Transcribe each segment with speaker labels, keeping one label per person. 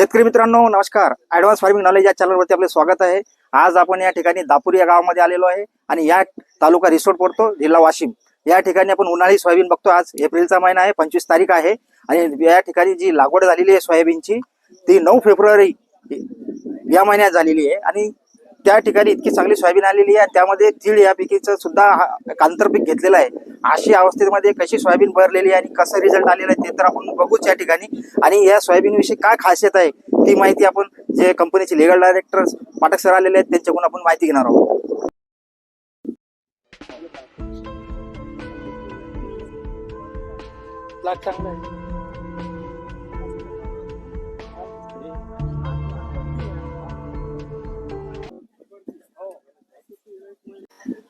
Speaker 1: शेतकरी मित्रांनो नमस्कार. ऍडव्हान्स फार्मिंग नॉलेज या चॅनलवरती आपले स्वागत आहे. आज आपण या ठिकाणी दापुरी या गावामध्ये आलेलो आहे आणि या तालुका रिसोड पडतो जिल्हा वाशिम. या ठिकाणी आपण उन्हाळी सोयाबीन बघतो. आज एप्रिलचा महिना आहे पंचवीस तारीख आहे आणि या ठिकाणी जी लागवड झालेली आहे सोयाबीनची ती नऊ फेब्रुवारी या महिन्यात झालेली आहे आणि त्या ठिकाणी इतकी चांगली सोयाबीन आलेली आहे आणि त्यामध्ये तीळ या पिकीचं सुद्धा हा- आंतरपीक घेतलेलं आहे. अशी अवस्थेमध्ये कशी सोयाबीन भरलेली आहे आणि कसा रिझल्ट आलेला आहे ते तर आपण बघूच या ठिकाणी. आणि या सोयाबीन विषयी काय खासियत आहे ती माहिती आपण जे कंपनीचे लिगल डायरेक्टर पाठक सर आलेले आहेत त्यांच्याकडून आपण माहिती घेणार आहोत.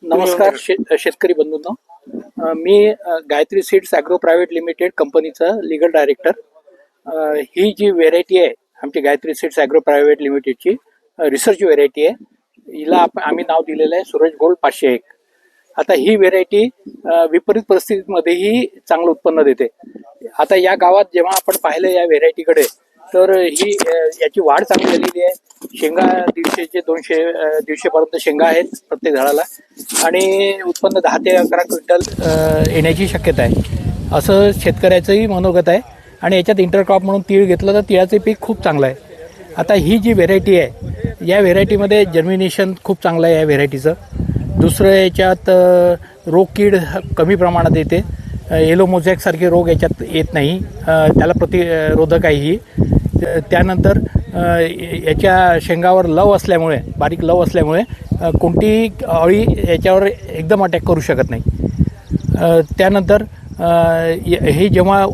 Speaker 2: नमस्कार शेतकरी बंधूंना. मी Gayatri seeds agro private limited कंपनीचा लिगल डायरेक्टर. ही जी व्हेरायटी आहे आमची गायत्री सीड्स ॲग्रो प्रायव्हेट लिमिटेडची रिसर्च व्हेरायटी आहे हिला आपण आम्ही नाव दिलेलं आहे सूरज गोल्ड पाचशे एक. आता ही व्हेरायटी विपरीत परिस्थितीमध्येही चांगलं उत्पन्न देते. आता या गावात जेव्हा आपण पाहिलं या व्हेरायटीकडे तर ही याची वाढ चांगली झालेली आहे. शेंगा दीडशेचे दोनशे दीडशेपर्यंत शेंगा आहेत प्रत्येक झाडाला. आणि उत्पन्न दहा ते अकरा क्विंटल येण्याची शक्यता आहे. असं शेतकऱ्याचंही मनोगत आहे. आणि याच्यात इंटरक्रॉप म्हणून तीळ घेतलं तर तिळाचे पीक खूप चांगलं आहे. आता ही जी व्हेरायटी आहे या व्हेरायटीमध्ये जर्मिनेशन खूप चांगलं आहे या व्हेरायटीचं दुसरं याच्यात रोग कीड कमी प्रमाणात येते. येलो मोझॅकसारखे रोग याच्यात येत नाही. त्याला प्रतिरोधक आहे ही. त्यानंतर याच्या शेंगावर लव असल्यामुळे बारीक लव असल्यामुळे कोणतीही अळी याच्यावर एकदम अटॅक करू शकत नाही. त्यानंतर हे जेव्हा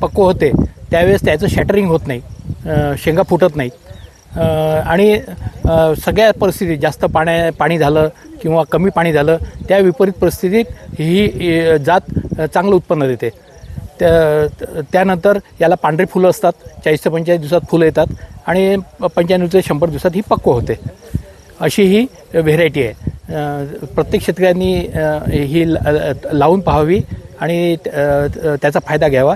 Speaker 2: पक्व होते त्यावेळेस त्याचं शॅटरिंग होत नाही. शेंगा फुटत नाहीत. आणि सगळ्या परिस्थितीत जास्त पाण्या पाणी झालं किंवा कमी पाणी झालं त्या विपरीत परिस्थितीत ही जात चांगलं उत्पन्न देते. त्या त्यानंतर याला पांढरी फुलं असतात. चाळीस ते पंचेचाळीस दिवसात फुलं येतात. आणि पंच्याण्णव ते शंभर दिवसात ही पक्व होते. अशी ही व्हेरायटी आहे. प्रत्येक शेतकऱ्यांनी ही लावून पाहावी आणि त्याचा फायदा घ्यावा.